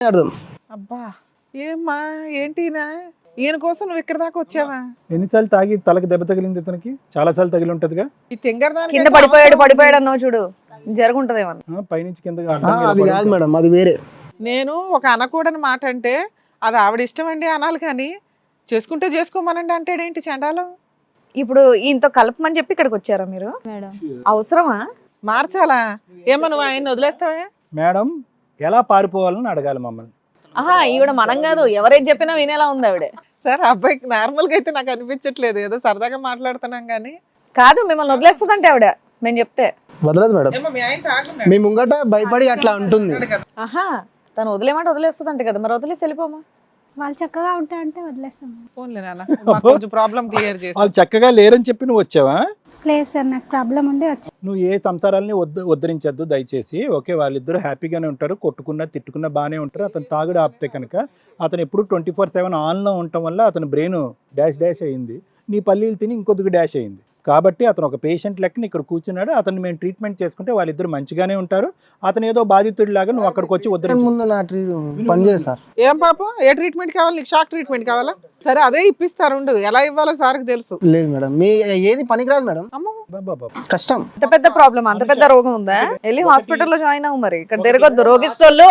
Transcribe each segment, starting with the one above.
అర్థం అబ్బా ఏమ్మా ఏంటినా ఈయన? కోసం నువ్వు ఇక్కడ దాకా వచ్చావా? ఎన్నిసార్లు తాగి తలకి దెబ్బ తగిలింది ఇతనికి? చాలా సార్లు తగిలి ఉంటదిగా. ఈ తింగరదానికి కింద పడిపోయాడు పడిపోయాడు అన్నావు చూడు. జరుగుంటదేమో ఆ, పైనుంచి కిందగా మీద అది కాదు మేడం అది వేరే. నేను ఒక అనకూడని మాట అంటే అది ఆవిడ ఇష్టం అండి అనాలి కానీ చేసుకుంటే చేసుకోమనండి అంటాడేంటి చండాలం? ఇప్పుడు ఈయనతో కలపమని చెప్పి ఇక్కడికి వచ్చారా మీరు? మేడం. అవసరమా? మార్చాలా? ఏమో నువ్వు ఆయన వదిలేస్తావా? మేడం ఎలా పారిపోవాలని అడగాలి మమ్మల్ని? ఆహా ఈవిడ మనం కాదు ఎవరేం చెప్పినా వినేలా ఉంది ఆవిడ. సార్ అబ్బాయికి నార్మల్గా అయితే నాకు అనిపించట్లేదు ఏదో సరదాగా మాట్లాడుతున్నాం కానీ. కాదు మిమ్మల్ని వదిలేస్తుందంటే ఆవిడ మేము చెప్తే. వదలదు మేడం. మీ ముంగట భయపడి అట్లా ఉంటుంది ఆహా తను వదిలేమంటే వదిలేస్తుందంట కదా మరి వదిలేసి వెళ్ళిపోమా? వాళ్ళు చక్కగా ఉంటా అంటే వదిలేస్తాం. ఫోన్లే నాన్న. మాకు కొంచెం ప్రాబ్లం క్లియర్ చేసి. వాళ్ళు చక్కగా లేరని చెప్పి నువ్వు వచ్చావా? లేదు సార్ నాకు ప్రాబ్లం ఉండి వచ్చి. నువ్వు ఏ సంసారాలని వద్ద ఉద్ధరించద్దు దయచేసి ఓకే? వాళ్ళిద్దరూ హ్యాపీగానే ఉంటారు కొట్టుకున్నా తిట్టుకున్నా బాగానే ఉంటారు. అతను తాగుడు ఆపితే కనుక అతను ఎప్పుడు ట్వంటీ ఫోర్ సెవెన్ ఆన్లో ఉండటం వల్ల అతని బ్రెయిన్ డాష్ డాష్ అయింది. నీ పల్లీలు తిని ఇంకొద్దిగా డాష్ అయింది. కాబట్టి అతను ఒక పేషెంట్ లెక్కన ఇక్కడ కూర్చున్నాడు. అతను మేము ట్రీట్మెంట్ చేసుకుంటే వాళ్ళిద్దరు మంచిగానే ఉంటారు. అతను ఏదో బాధితుడిలాగా నువ్వు అక్కడికి వచ్చి ముందు నా పని చేయ సార్. ఏం పాపం? ఏ ట్రీట్మెంట్ కావాలి? నీకు షాక్ ట్రీట్మెంట్ కావాలా? సరే అదే ఇప్పిస్తారు ఉండు. ఎలా ఇవ్వాలో సార్కి తెలుసు. లేదు మేడం. మీ ఏది పనికిరాదు మేడం. కష్టం. అంత పెద్ద ప్రాబ్లం అంత పెద్ద రోగం ఉందా? వెళ్ళి హాస్పిటల్లో జాయిన్ అవ్వు మరి. ఇక్కడ తిరగొద్దు. రోగిస్టోళ్ళు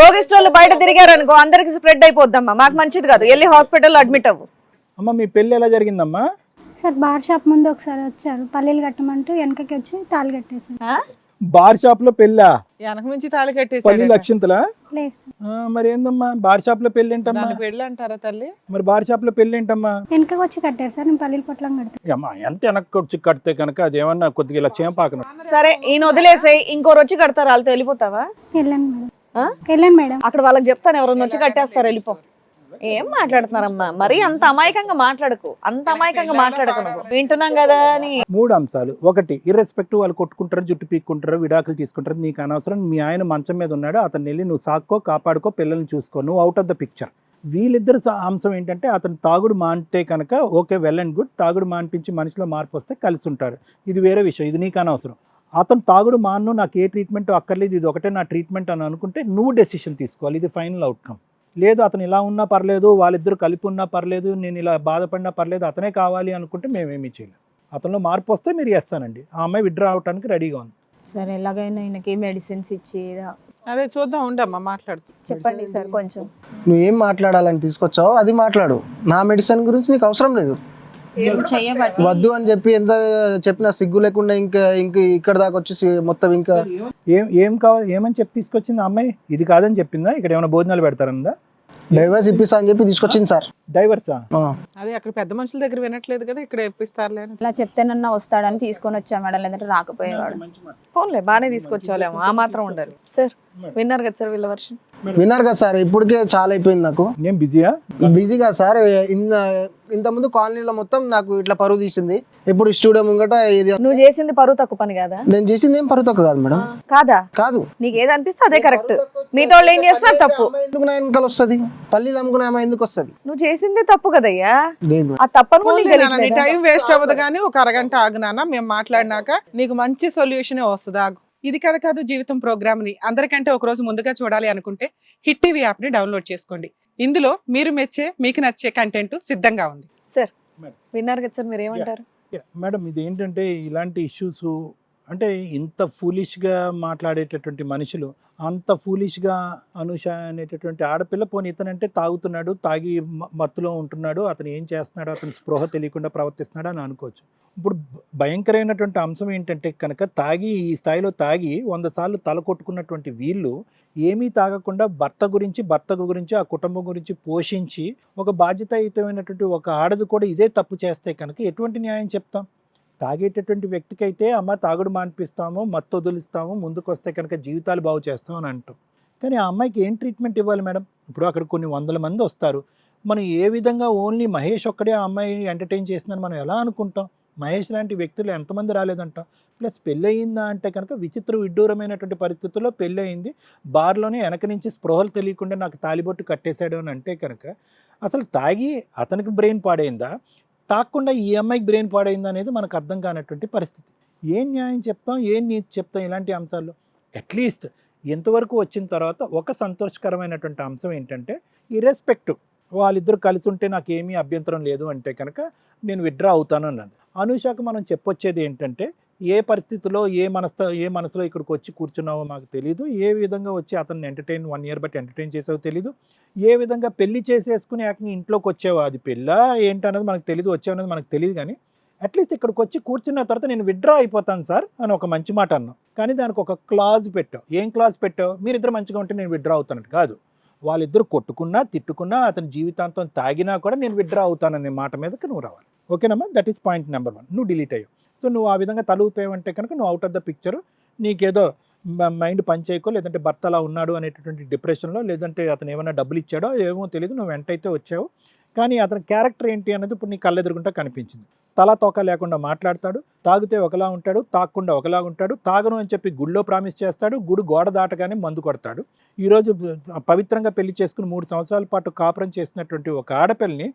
రోగిస్టోళ్ళు బయట తిరిగారు అనుకో అందరికి స్ప్రెడ్ అయిపోద్దమ్మా. మాకు మంచిది కాదు. వెళ్ళి హాస్పిటల్లో అడ్మిట్ అవ్వు. అమ్మ మీ పెళ్ళి ఎలా జరిగిందమ్మా? సార్ బార్ షాప్ ముందు ఒకసారి వచ్చారు. పల్లీలు కట్టమంటూ వెనకకి వచ్చి తాళి కట్టేశారు. ఆ? బార్ షాప్లో పెళ్ళా? వెనక నుంచి తాళి పల్లి కట్టేసాడు లక్షంతలా? లేదు సార్. ఆ, మరి ఏందమ్మా? బార్ షాప్లో పెళ్ళి ఏంటమ్మా? దాన్ని పెళ్ళి అంటారా తల్లి? మరి బార్ షాప్లో పెళ్ళి ఏంటమ్మా? వెనకకి వచ్చి కట్టారు సార్ నేను పల్లీలు పొట్లం కడతాను. అమ్మా ఎంత వెనక్కి వచ్చి కడితే కనుక అది ఏమన్నా కొద్దిగా ఇలా చేంపాకను సరే ఈయన వదిలేసేయి ఇంకోరు వచ్చి కడతారు వాళ్ళతో వెళ్ళిపోతావా వెళ్ళండి మేడం. ఆ? వెళ్ళండి మేడం. అక్కడ వాళ్ళకి చెప్తాను ఎవరన్నా వచ్చి కట్టేస్తారు వెళ్ళిపో. ఏం మాట్లాడుతున్నారమ్మా? మరి అంత అమాయకంగా మాట్లాడకు. అంత అమాయకంగా మాట్లాడకు నువ్వు వింటున్నాం కదా అని. మూడు అంశాలు. ఒకటి ఇర్రెస్పెక్టివ్ వాళ్ళు కొట్టుకుంటారు జుట్టు పీక్కుంటారు విడాకులు తీసుకుంటారు నీకు అనవసరం మీ ఆయన మంచం మీద ఉన్నాడు అతను వెళ్ళి నువ్వు సాక్కో కాపాడుకో పిల్లల్ని చూసుకో నువ్వు అవుట్ ఆఫ్ ద పిక్చర్ వీళ్ళిద్దరు అంశం ఏంటంటే అతను తాగుడు మానితే కనుక ఓకే వెల్ అండ్ గుడ్ తాగుడు మానిపించి మనిషిలో మార్పు వస్తే కలిసి ఉంటారు. ఇది వేరే విషయం ఇది నీకు అనవసరం. అతను తాగుడు మాను నాకు ఏ ట్రీట్మెంట్ అక్కర్లేదు ఇది ఒకటే నా ట్రీట్మెంట్ అని అనుకుంటే నువ్వు డెసిషన్ తీసుకోవాలి ఇది ఫైనల్ అవుట్కమ్ లేదు అతను ఇలా ఉన్నా పర్లేదు వాళ్ళిద్దరు కలిపి ఉన్నా పర్లేదు నేను ఇలా బాధపడినా పర్లేదు అతనే కావాలి అనుకుంటే మేమేమీ చేయలేం. అతనిలో మార్పు వస్తే మీరు చేస్తానండి ఆ అమ్మాయి విడ్రా అవడానికి రెడీగా ఉంది. సరే ఎలాగైనా ఈయనకి మెడిసిన్స్ ఇచ్చి అదే చూద్దాం ఉండమ్మా మాట్లాడుతూ. చెప్పండి సార్ కొంచెం. నువ్వు ఏం మాట్లాడాలని తీసుకొచ్చావో అది మాట్లాడు. నా మెడిసిన్ గురించి నీకు అవసరం లేదు. వద్దు అని చెప్పి ఎంత చెప్పినా సిగ్గు లేకుండా ఇంకా ఇంకా ఇక్కడ దాకా వచ్చేసి మొత్తం ఇంకా ఏం ఏం కావాలి? ఏమని చెప్పి తీసుకొచ్చింది ఆ అమ్మాయి? ఇది కాదని చెప్పిందా? ఇక్కడ ఏమైనా భోజనాలు పెడతారందా? డైవర్స్ ఇప్పిస్తా అని చెప్పి తీసుకొచ్చింది సార్. డైవర్సా? ఆ. అదే అక్కడ పెద్ద మనుషుల దగ్గర వినట్లేదు కదా ఇక్కడ ఇప్పిస్తారులే అని. ఇలా చెప్తేనన్నా వస్తాడని తీసుకొని వచ్చా మేడం లేదంటే రాకపోయేవాడు. ఫోన్లే బాగానే తీసుకొచ్చాలేమో ఆ మాత్రం ఉండాలి. సార్ విన్నారు కదా సార్ వీళ్ళ వర్షం విన్నారు కదా సార్ ఇప్పటికే చాలా అయిపోయింది నాకు. నేను బిజీయా? బిజీగా సార్ ఇంత ఇంత ముందు కాలనీలో మొత్తం నాకు ఇట్లా పరువు తీసింది. ఇప్పుడు స్టూడియో ముంగట ఇది నువ్వు చేసింది పరువు తక్కువ పని కాదా? నేను చేసింది ఏం పరువు తక్కువ కాదు మేడం. కాదా? కాదు. నీకు ఏది అనిపిస్తే అదే కరెక్ట్ మీతో వాళ్ళు ఏం చేస్తున్నారు? తప్పు. ఎందుకు నా వెనకాల వస్తుంది? పల్లీలు అమ్ముకునే అమ్మాయి ఎందుకు వస్తుంది? నువ్వు చేసిందే తప్పు కదయ్యా? లేదు ఆ తప్పను తెలియట్లేదా? టైం వేస్ట్ అవ్వదు కానీ ఒక అరగంట ఆగునానా మేము మాట్లాడినాక నీకు మంచి సొల్యూషన్ వస్తుంది ఆగు. ఇది కథ కాదు జీవితం ప్రోగ్రామ్ని. అందరికంటే ఒక రోజు ముందుగా చూడాలి అనుకుంటే హిట్ టీవీ యాప్ని డౌన్లోడ్ చేసుకోండి. ఇందులో మీరు మెచ్చే మీకు నచ్చే కంటెంట్ సిద్ధంగా ఉంది. సార్ విన్నారు కదా సార్ మీరు ఏమంటారు? మేడం ఇది ఏంటంటే ఇలాంటి ఇష్యూస్ అంటే ఇంత ఫూలిష్గా మాట్లాడేటటువంటి మనుషులు అంత ఫూలిష్గా అనుష అనేటటువంటి ఆడపిల్ల పోనీ ఇతనంటే తాగుతున్నాడు తాగి మత్తులో ఉంటున్నాడు అతను ఏం చేస్తున్నాడు అతను స్పృహ తెలియకుండా ప్రవర్తిస్తున్నాడు అని అనుకోవచ్చు. ఇప్పుడు భయంకరమైనటువంటి అంశం ఏంటంటే కనుక తాగి ఈ స్థాయిలో తాగి వంద సార్లు తల కొట్టుకున్నటువంటి వీళ్ళు ఏమీ తాగకుండా భర్త గురించి భర్త గురించి ఆ కుటుంబం గురించి పోషించి ఒక బాధ్యతాయుతమైనటువంటి ఒక ఆడది కూడా ఇదే తప్పు చేస్తే కనుక ఎటువంటి న్యాయం చెప్తాం? తాగేటటువంటి వ్యక్తికైతే అమ్మ తాగుడు మాన్పిస్తాము మత్తు వదిలిస్తాము ముందుకు వస్తే కనుక జీవితాలు బాగు చేస్తాం అని అంటాం. కానీ ఆ అమ్మాయికి ఏం ట్రీట్మెంట్ ఇవ్వాలి మేడం? ఇప్పుడు అక్కడ కొన్ని వందల మంది వస్తారు. మనం ఏ విధంగా ఓన్లీ మహేష్ ఒక్కడే ఆ అమ్మాయి ఎంటర్టైన్ చేసిందని మనం ఎలా అనుకుంటాం? మహేష్ లాంటి వ్యక్తులు ఎంతమంది రాలేదంటాం? ప్లస్ పెళ్ళయిందా అంటే కనుక విచిత్ర విడ్డూరమైనటువంటి పరిస్థితుల్లో పెళ్ళి అయింది బార్లోనే వెనక నుంచి స్పృహలు తెలియకుండా నాకు తాలిబొట్టు కట్టేశాడు అని అంటే కనుక అసలు తాగి అతనికి బ్రెయిన్ పాడైందా? తాకుండా ఈ అమ్మాయికి బ్రెయిన్ పాడైంది అనేది మనకు అర్థం కానటువంటి పరిస్థితి. ఏం న్యాయం చెప్తాం? ఏం నీతి చెప్తాం? ఇలాంటి అంశాల్లో అట్లీస్ట్ ఎంతవరకు వచ్చిన తర్వాత ఒక సంతోషకరమైనటువంటి అంశం ఏంటంటే ఇరెస్పెక్ట్ వాళ్ళిద్దరు కలిసి ఉంటే నాకు ఏమీ అభ్యంతరం లేదు అంటే కనుక నేను విత్డ్రా అవుతాను అన్నది. అనుషాకు మనం చెప్పొచ్చేది ఏంటంటే ఏ పరిస్థితిలో ఏ మనస్తో ఏ మనసులో ఇక్కడికి వచ్చి కూర్చున్నావో మాకు తెలియదు ఏ విధంగా వచ్చి అతన్ని ఎంటర్టైన్ వన్ ఇయర్ బట్టి ఎంటర్టైన్ చేసావో తెలియదు ఏ విధంగా పెళ్ళి చేసేసుకుని అక్కడికి ఇంట్లోకి వచ్చావో అది పెళ్ళా ఏంటన్నది మనకు తెలియదు వచ్చావనేది మనకు తెలియదు కానీ అట్లీస్ట్ ఇక్కడికి వచ్చి కూర్చున్న తర్వాత నేను విత్డ్రా అయిపోతాను సార్ అని ఒక మంచి మాట అన్నాం కానీ దానికి ఒక క్లాజ్ పెట్టావు. ఏం క్లాజ్ పెట్టావు? మీరిద్దరు మంచిగా ఉంటే నేను విత్డ్రా అవుతానట్టు కాదు. వాళ్ళిద్దరు కొట్టుకున్నా తిట్టుకున్నా అతని జీవితాంతం తాగినా కూడా నేను విత్డ్రా అవుతాననే మాట మీదకి నువ్వు రావాలి. ఓకేనమ్మా? That is point number one నువ్వు డిలీట్ అయ్యావు సో నువ్వు ఆ విధంగా తలుగుతావంటే కనుక నువ్వు అవుట్ ఆఫ్ ద పిక్చర్ నీకేదో మైండ్ పనిచేయకో లేదంటే భర్త అలా ఉన్నాడు అనేటటువంటి డిప్రెషన్లో లేదంటే అతను ఏమైనా డబ్బులు ఇచ్చాడో ఏమో తెలియదు నువ్వు వెంటైతే వచ్చావు. కానీ అతని క్యారెక్టర్ ఏంటి అనేది ఇప్పుడు నీ కళ్ళెదురుగుంటా కనిపించింది. తల తోక లేకుండా మాట్లాడతాడు తాగితే ఒకలా ఉంటాడు తాగకుండా ఒకలా ఉంటాడు తాగను అని చెప్పి గుడిలో ప్రామిస్ చేస్తాడు గుడి గోడ దాటగానే మందు కొడతాడు. ఈరోజు పవిత్రంగా పెళ్ళి చేసుకుని మూడు సంవత్సరాల పాటు కాపురం చేసినటువంటి ఒక ఆడపిల్లని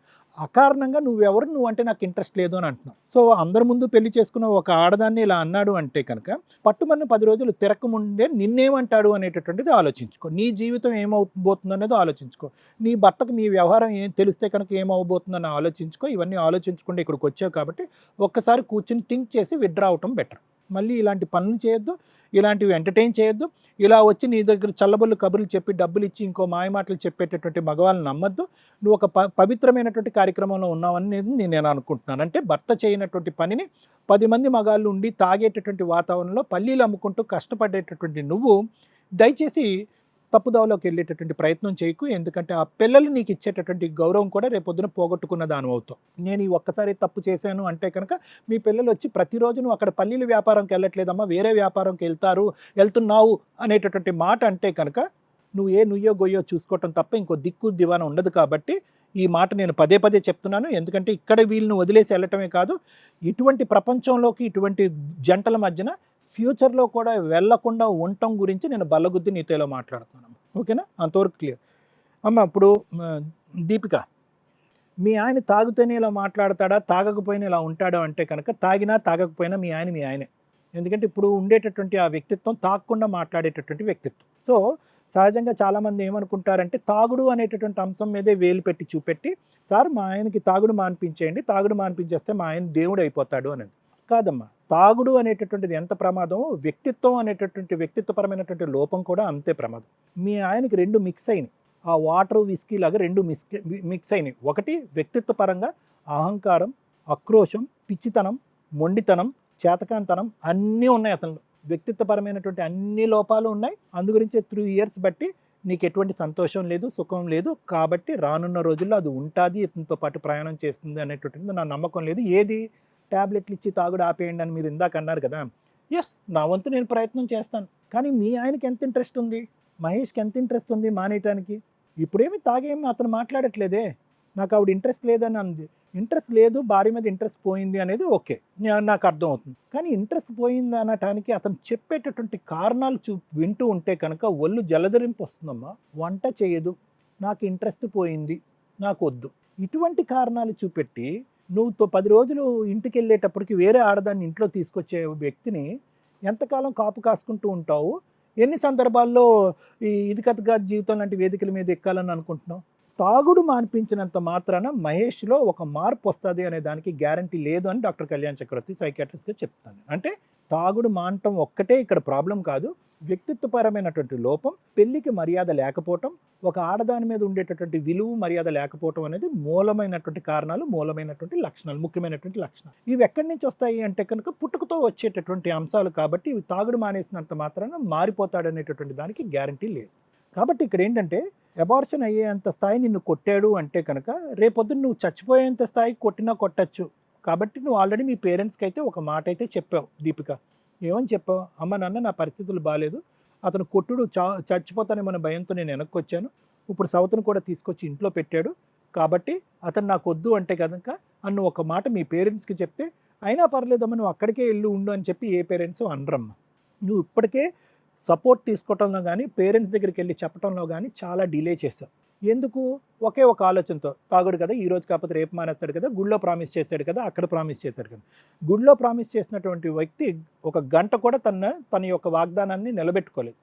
అకారణంగా నువ్వెవరు? నువ్వు అంటే నాకు ఇంట్రెస్ట్ లేదు అని అంటున్నావు. సో అందరి ముందు పెళ్ళి చేసుకున్న ఒక ఆడదాన్ని ఇలా అన్నాడు అంటే కనుక పట్టుమన్న పది రోజులు తిరగముందే నిన్నేమంటాడు అనేటటువంటిది ఆలోచించుకో. నీ జీవితం ఏమవుబోతుంది అనేది ఆలోచించుకో. నీ భర్తకు నీ వ్యవహారం ఏం తెలిస్తే కనుక ఏమవబోతుందని ఆలోచించుకో. ఇవన్నీ ఆలోచించకుండా ఇక్కడికి వచ్చావు కాబట్టి ఒక్కసారి కూర్చుని థింక్ చేసి విత్డ్రా అవటం బెటర్. మళ్ళీ ఇలాంటి పనులు చేయొద్దు ఇలాంటివి ఎంటర్టైన్ చేయొద్దు. ఇలా వచ్చి నీ దగ్గర చల్లబొల్లు కబుర్లు చెప్పి డబ్బులు ఇచ్చి ఇంకో మాయ మాటలు చెప్పేటటువంటి మగవాళ్ళని నమ్మద్దు. నువ్వు ఒక ప పవిత్రమైనటువంటి కార్యక్రమంలో ఉన్నావని నేను నేను అనుకుంటున్నాను. అంటే భర్త చేయనటువంటి పనిని పది మంది మగాళ్ళు ఉండి తాగేటటువంటి వాతావరణంలో పల్లీలు అమ్ముకుంటూ కష్టపడేటటువంటి నువ్వు దయచేసి తప్పుదావలోకి వెళ్ళేటటువంటి ప్రయత్నం చేయకు. ఎందుకంటే ఆ పిల్లలు నీకు ఇచ్చేటటువంటి గౌరవం కూడా రేపొద్దున పోగొట్టుకున్న దాని అవుతావు. నేను ఈ ఒక్కసారి తప్పు చేశాను అంటే కనుక మీ పిల్లలు వచ్చి ప్రతిరోజు నువ్వు అక్కడ పల్లీల వ్యాపారంకి వెళ్ళట్లేదమ్మా వేరే వ్యాపారంకి వెళ్తారు వెళ్తున్నావు అనేటటువంటి మాట అంటే కనుక నువ్వు ఏ నుయ్యో గొయ్యో చూసుకోవటం తప్ప ఇంకో దిక్కు దివాన ఉండదు కాబట్టి ఈ మాట నేను పదే పదే చెప్తున్నాను. ఎందుకంటే ఇక్కడ వీళ్ళని వదిలేసి వెళ్ళటమే కాదు ఇటువంటి ప్రపంచంలోకి ఇటువంటి జంటల మధ్యన ఫ్యూచర్లో కూడా వెళ్ళకుండా ఉండటం గురించి నేను బల్లగుద్ది నీతోలో మాట్లాడుతున్నాను. ఓకేనా? అంతవరకు క్లియర్. అమ్మ ఇప్పుడు దీపిక. మీ ఆయన తాగుతూనే ఇలా మాట్లాడతాడా? తాగకపోయినా ఇలా ఉంటాడా అంటే కనుక తాగినా తాగకపోయినా మీ ఆయన మీ ఆయనే. ఎందుకంటే ఇప్పుడు ఉండేటటువంటి ఆ వ్యక్తిత్వం తాగకుండా మాట్లాడేటటువంటి వ్యక్తిత్వం. సో సహజంగా చాలామంది ఏమనుకుంటారంటే తాగుడు అనేటటువంటి అంశం మీదే వేలు పెట్టి చూపెట్టి సార్ మా ఆయనకి తాగుడు మాన్పించేయండి తాగుడు మాన్పించేస్తే మా ఆయన దేవుడు అయిపోతాడు అనేది కాదమ్మా. తాగుడు అనేటటువంటిది ఎంత ప్రమాదమో వ్యక్తిత్వం అనేటటువంటి వ్యక్తిత్వపరమైనటువంటి లోపం కూడా అంతే ప్రమాదం. మీ ఆయనకి రెండు మిక్స్ అయినాయి. ఆ వాటర్ విస్కీ లాగా రెండు మిక్స్ మిక్స్ అయినాయి. ఒకటి వ్యక్తిత్వపరంగా అహంకారం ఆక్రోశం పిచ్చితనం మొండితనం చేతకాంతనం అన్నీ ఉన్నాయి అతనిలో. వ్యక్తిత్వపరమైనటువంటి అన్ని లోపాలు ఉన్నాయి. అందు గురించి త్రీ ఇయర్స్ బట్టి నీకు ఎటువంటి సంతోషం లేదు సుఖం లేదు. కాబట్టి రానున్న రోజుల్లో అది ఉంటుంది ఇతనితో పాటు ప్రయాణం చేస్తుంది అనేటువంటిది నా నమ్మకం లేదు. ఏది ట్యాబ్లెట్లు ఇచ్చి తాగుడు ఆపేయండి అని మీరు ఇందాక అన్నారు కదా. ఎస్ నా వంతు నేను ప్రయత్నం చేస్తాను. కానీ మీ ఆయనకి ఎంత ఇంట్రెస్ట్ ఉంది? మహేష్కి ఎంత ఇంట్రెస్ట్ ఉంది మానేయటానికి? ఇప్పుడేమి తాగేమి అతను మాట్లాడట్లేదే. నాకు ఆవిడ ఇంట్రెస్ట్ లేదని అంది. ఇంట్రెస్ట్ లేదు భార్య మీద ఇంట్రెస్ట్ పోయింది అనేది ఓకే. నాకు అర్థం అవుతుంది కానీ ఇంట్రెస్ట్ పోయింది అనటానికి అతను చెప్పేటటువంటి కారణాలు చూ వింటూ ఉంటే కనుక ఒళ్ళు జలధరింపు వస్తుందమ్మా. వంట చేయదు. నాకు ఇంట్రెస్ట్ పోయింది. నాకు వద్దు. ఇటువంటి కారణాలు చూపెట్టి నువ్వు పది రోజులు ఇంటికి వెళ్ళేటప్పటికి వేరే ఆడదాన్ని ఇంట్లో తీసుకొచ్చే వ్యక్తిని ఎంతకాలం కాపు కాసుకుంటూ ఉంటావు? ఎన్ని సందర్భాల్లో ఈ ఇది కథగా జీవితం లాంటి వేదికల మీద ఎక్కాలని అనుకుంటున్నావు? తాగుడు మాన్పించినంత మాత్రాన మహేష్లో ఒక మార్పు వస్తుంది అనే దానికి గ్యారంటీ లేదు అని డాక్టర్ కళ్యాణ్ చక్రవర్తి సైకాట్రిస్ట్గా చెప్తాను. అంటే తాగుడు మానటం ఒక్కటే ఇక్కడ ప్రాబ్లం కాదు. వ్యక్తిత్వపరమైనటువంటి లోపం పెళ్ళికి మర్యాద లేకపోవటం ఒక ఆడదాని మీద ఉండేటటువంటి విలువ మర్యాద లేకపోవటం అనేది మూలమైనటువంటి కారణాలు మూలమైనటువంటి లక్షణాలు ముఖ్యమైనటువంటి లక్షణాలు. ఇవి ఎక్కడి నుంచి వస్తాయి అంటే కనుక పుట్టుకతో వచ్చేటటువంటి అంశాలు కాబట్టి ఇవి తాగుడు మానేసినంత మాత్రాన మారిపోతాడనేటటువంటి దానికి గ్యారంటీ లేదు. కాబట్టి ఇక్కడ ఏంటంటే అబార్షన్ అయ్యేంత స్థాయి నిన్ను కొట్టాడు అంటే కనుక రేపొద్దున నువ్వు చచ్చిపోయేంత స్థాయికి కొట్టినా కొట్టచ్చు. కాబట్టి నువ్వు ఆల్రెడీ మీ పేరెంట్స్కి అయితే ఒక మాట అయితే చెప్పావు దీపిక. ఏమని చెప్పావు? అమ్మ నాన్న నా పరిస్థితులు బాగాలేదు అతను కొట్టుడు చా చచ్చిపోతానేమన్న భయంతో నేను వెనక్కి వచ్చాను ఇప్పుడు సౌతను కూడా తీసుకొచ్చి ఇంట్లో పెట్టాడు. కాబట్టి అతను నాకు వద్దు అంటే కనుక అన్ను ఒక మాట మీ పేరెంట్స్కి చెప్తే అయినా పర్లేదమ్మా నువ్వు అక్కడికే వెళ్ళి ఉండు అని చెప్పి ఏ పేరెంట్స్ అనరమ్మ. నువ్వు ఇప్పటికే సపోర్ట్ తీసుకోవటంలో కానీ పేరెంట్స్ దగ్గరికి వెళ్ళి చెప్పడంలో కానీ చాలా డిలే చేశాం ఎందుకు? ఒకే ఒక ఆలోచనతో. తాగుడు కదా ఈ రోజు కాకపోతే రేపు మానేస్తాడు కదా గుళ్ళో ప్రామిస్ చేశాడు కదా అక్కడ ప్రామిస్ చేశాడు కదా. గుళ్ళో ప్రామిస్ చేసినటువంటి వ్యక్తి ఒక గంట కూడా తన తన యొక్క వాగ్దానాన్ని నిలబెట్టుకోలేదు.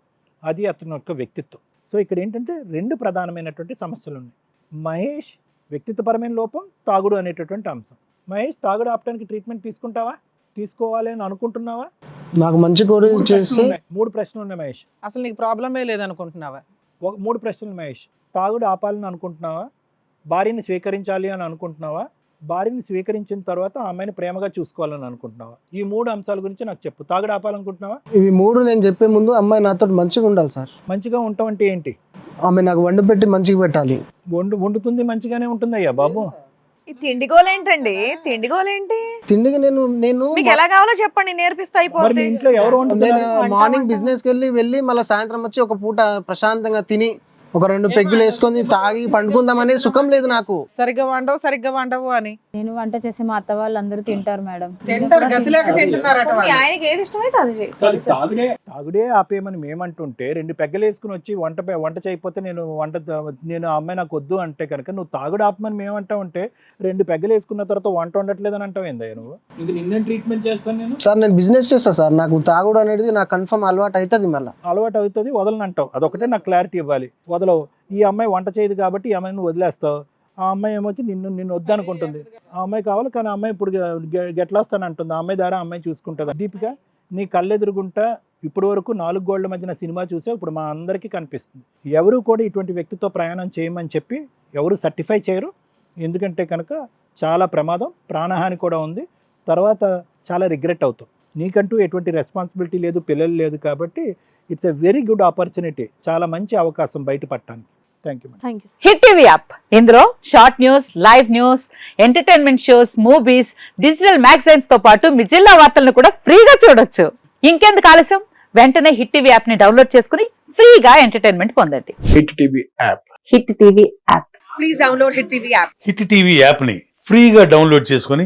అది అతని యొక్క వ్యక్తిత్వం. సో ఇక్కడ ఏంటంటే రెండు ప్రధానమైనటువంటి సమస్యలు ఉన్నాయి. మహేష్ వ్యక్తిత్వపరమైన లోపం తాగుడు అనేటటువంటి అంశం. మహేష్ తాగుడు ఆపడానికి ట్రీట్మెంట్ తీసుకుంటావా? తీసుకోవాలి అని అనుకుంటున్నావా? నాకు మంచి కోరి మూడు ప్రశ్నలు చేసి ఉన్నాయి. మూడు ప్రశ్నలు ఉన్నాయి మహేష్. అసలు నీకు ప్రాబ్లమే లేదనుకుంటున్నావా? ఒక మూడు ప్రశ్నలు మహేష్. తాగుడు ఆపాలని అనుకుంటున్నావా? భార్యని స్వీకరించాలి అని అనుకుంటున్నావా? భార్యని స్వీకరించిన తర్వాత ఆ అమ్మాయిని ప్రేమగా చూసుకోవాలని అనుకుంటున్నావా? ఈ మూడు అంశాల గురించి నాకు చెప్పు. తాగుడు ఆపాలనుకుంటున్నావా? ఇవి మూడు నేను చెప్పే ముందు అమ్మాయి నాతో మంచిగా ఉండాలి సార్. మంచిగా ఉంటాం అంటే ఏంటి? ఆమె నాకు వండి పెట్టి మంచిగా పెట్టాలి. వండు వండుతుంది మంచిగానే ఉంటుందయ్యా బాబు. ఈ తిండిగోలేంటండి తిండిగోలేంటి తిండికి నేను నేను మీకు ఎలా కావాలో చెప్పండి నేర్పిస్తా మరి మీ అయిపోతుంది ఇంట్లో ఎవరు నేను మార్నింగ్ బిజినెస్కి వెళ్ళి వెళ్ళి మళ్ళీ సాయంత్రం వచ్చి ఒక పూట ప్రశాంతంగా తిని ఒక రెండు పెగ్గులు వేసుకొని తాగి పండుకుందామనే సుఖం లేదు నాకు. సరిగ్గా వండవు సరిగ్గా వండవు అని. నేను వంట చేసి మా అత్త వాళ్ళు అందరూ తింటారు మేడం. తింటారు గతి లేక తింటున్నారట మీ వాళ్ళు. ఆయనకి ఏది ఇష్టమైతే అది చేయి. తాగుడే తాగుడే ఆపేయమని మేమంటుంటే రెండు పెగ్గలు వేసుకుని వచ్చి వంట పే- వంట చేయకపోతే నేను వంట నేను ఆ అమ్మాయి నాకు వద్దు అంటే కనుక నువ్వు తాగుడు ఆపమని మేమంటా ఉంటే రెండు పెగ్గలు వేసుకున్న తర్వాత వంట వండట్లేదని అంటావు ఏందయ్య నువ్వు? ఇంక నిన్నేం ట్రీట్మెంట్ చేస్తాను నేను? సార్ నేను బిజినెస్ చేస్తా సార్. నాకు తాగుడు అనేది నాకు కన్ఫర్మ్ అలవాటు అవుతుంది మళ్ళీ. అలవాటు అవుతుంది వదలని అంటావు అదొకటే నాకు క్లారిటీ ఇవ్వాలి. వదలవు. ఈ అమ్మాయి వంట చేయదు కాబట్టి ఈ అమ్మాయిని వదిలేస్తావు. ఆ అమ్మాయి ఏమొచ్చి నిన్ను నిన్ను వద్దనుకుంటుంది. ఆ అమ్మాయి కావాలి కానీ ఆ అమ్మాయి ఇప్పుడు గెట్లాస్తాను అంటుంది. ఆ అమ్మాయి ద్వారా ఆ అమ్మాయి చూసుకుంటుంది. దీపిక నీ కళ్ళెదురుగుంటా ఇప్పటి వరకు నాలుగు గోళ్ళ మధ్యన సినిమా చూసే ఇప్పుడు మా అందరికీ కనిపిస్తుంది. ఎవరు కూడా ఇటువంటి వ్యక్తితో ప్రయాణం చేయమని చెప్పి ఎవరు సర్టిఫై చేయరు. ఎందుకంటే కనుక చాలా ప్రమాదం ప్రాణహాని కూడా ఉంది. తర్వాత చాలా రిగ్రెట్ అవుతాం. నీకంటూ ఎటువంటి రెస్పాన్సిబిలిటీ లేదు పిల్లలు లేదు కాబట్టి it's a very good opportunity చాలా మంచి అవకాశం బయటపడటానికి. Thank you hit TV app ఇందులో short news live news entertainment shows movies digital మ్యాగజైన్స్తో పాటు మీ జిల్లా వార్తలను కూడా ఫ్రీగా చూడొచ్చు. ఇంకెందుకు ఆలస్యం? వెంటనే హిట్ టీవీ యాప్ని డౌన్లోడ్ చేసుకుని ఫ్రీగా ఎంటర్టైన్మెంట్ పొందండి. Hit TV app hit TV app hit TV యాప్ని ఫ్రీగా డౌన్లోడ్ చేసుకొని